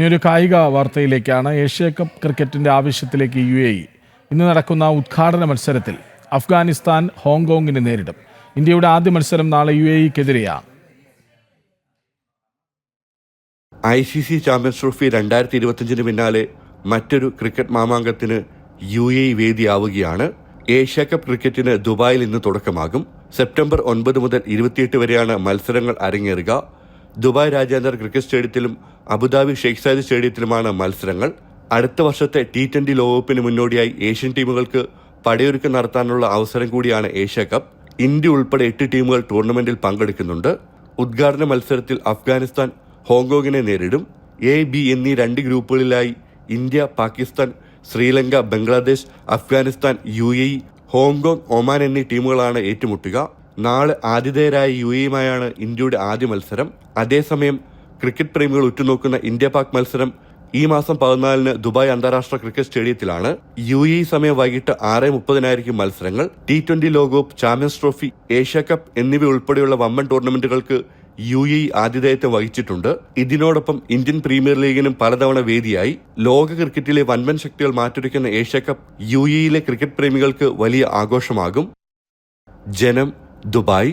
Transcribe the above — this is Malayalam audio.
ഇനി ഒരു കായിക വാർത്തയിലേക്കാണ് ഏഷ്യ കപ്പ് ക്രിക്കറ്റിന്റെ ആവശ്യത്തിലേക്ക് യു എ ഇ. ഇന്ന് നടക്കുന്ന ഉദ്ഘാടന മത്സരത്തിൽ അഫ്ഗാനിസ്ഥാൻ ഹോങ്കോങ്ങിനെ നേരിടും. ഇന്ത്യയുടെ ആദ്യ മത്സരം നാളെ U A ഇക്കെതിരെയാണ് I C C champions trophy രണ്ടായിരത്തി ഇരുപത്തിയഞ്ചിന് പിന്നാലെ മറ്റൊരു ക്രിക്കറ്റ് മാമാങ്കത്തിന് യു എ ഇ വേദിയാവുകയാണ്. ഏഷ്യ കപ്പ് ക്രിക്കറ്റിന് ദുബായിൽ ഇന്ന് തുടക്കമാകും. സെപ്റ്റംബർ ഒൻപത് മുതൽ ഇരുപത്തിയെട്ട് വരെയാണ് മത്സരങ്ങൾ അരങ്ങേറുക. ദുബായ് രാജ്യാന്തര ക്രിക്കറ്റ് സ്റ്റേഡിയത്തിലും അബുദാബി ഷെയ്ഖ് സാദി സ്റ്റേഡിയത്തിലുമാണ് മത്സരങ്ങൾ. അടുത്ത വർഷത്തെ ടി ട്വന്റി ലോകകപ്പിന് മുന്നോടിയായി ഏഷ്യൻ ടീമുകൾക്ക് പടയൊരുക്കം നടത്താനുള്ള അവസരം കൂടിയാണ് ഏഷ്യ കപ്പ്. ഇന്ത്യ ഉൾപ്പെടെ എട്ട് ടീമുകൾ ടൂർണമെന്റിൽ പങ്കെടുക്കുന്നുണ്ട്. ഉദ്ഘാടന മത്സരത്തിൽ അഫ്ഗാനിസ്ഥാൻ ഹോങ്കോങ്ങിനെ നേരിടും. എ ബി എന്നീ രണ്ട് ഗ്രൂപ്പുകളിലായി India Pakistan Sri Lanka Bangladesh Afghanistan U A Hong Kong Oman എന്നീ ടീമുകളാണ് ഏറ്റുമുട്ടുക. നാളെ ആതിഥേയരായ യു എയുമായാണ് ഇന്ത്യയുടെ ആദ്യ മത്സരം. അതേസമയം ക്രിക്കറ്റ് പ്രേമികൾ ഉറ്റുനോക്കുന്ന ഇന്ത്യ പാക് മത്സരം ഈ മാസം പതിനാലിന് ദുബായ് അന്താരാഷ്ട്ര ക്രിക്കറ്റ് സ്റ്റേഡിയത്തിലാണ്. യു എ സമയം വൈകിട്ട് ആറ് മുപ്പതിനായിരിക്കും മത്സരങ്ങൾ. ടി ട്വന്റി ലോകകപ്പ് ചാമ്പ്യൻസ് ട്രോഫി ഏഷ്യ കപ്പ് എന്നിവ ഉൾപ്പെടെയുള്ള വമ്പൻ ടൂർണമെന്റുകൾക്ക് യു എ ആതിഥേയത്വം വഹിച്ചിട്ടുണ്ട്. ഇതിനോടൊപ്പം ഇന്ത്യൻ പ്രീമിയർ ലീഗിനും പലതവണ വേദിയായി. ലോക ക്രിക്കറ്റിലെ വൻവൻ ശക്തികൾ മാറ്റുരയ്ക്കുന്ന ഏഷ്യ കപ്പ് യു എയിലെ ക്രിക്കറ്റ് പ്രേമികൾക്ക് വലിയ ആഘോഷമാകും. ജനം ദുബായ്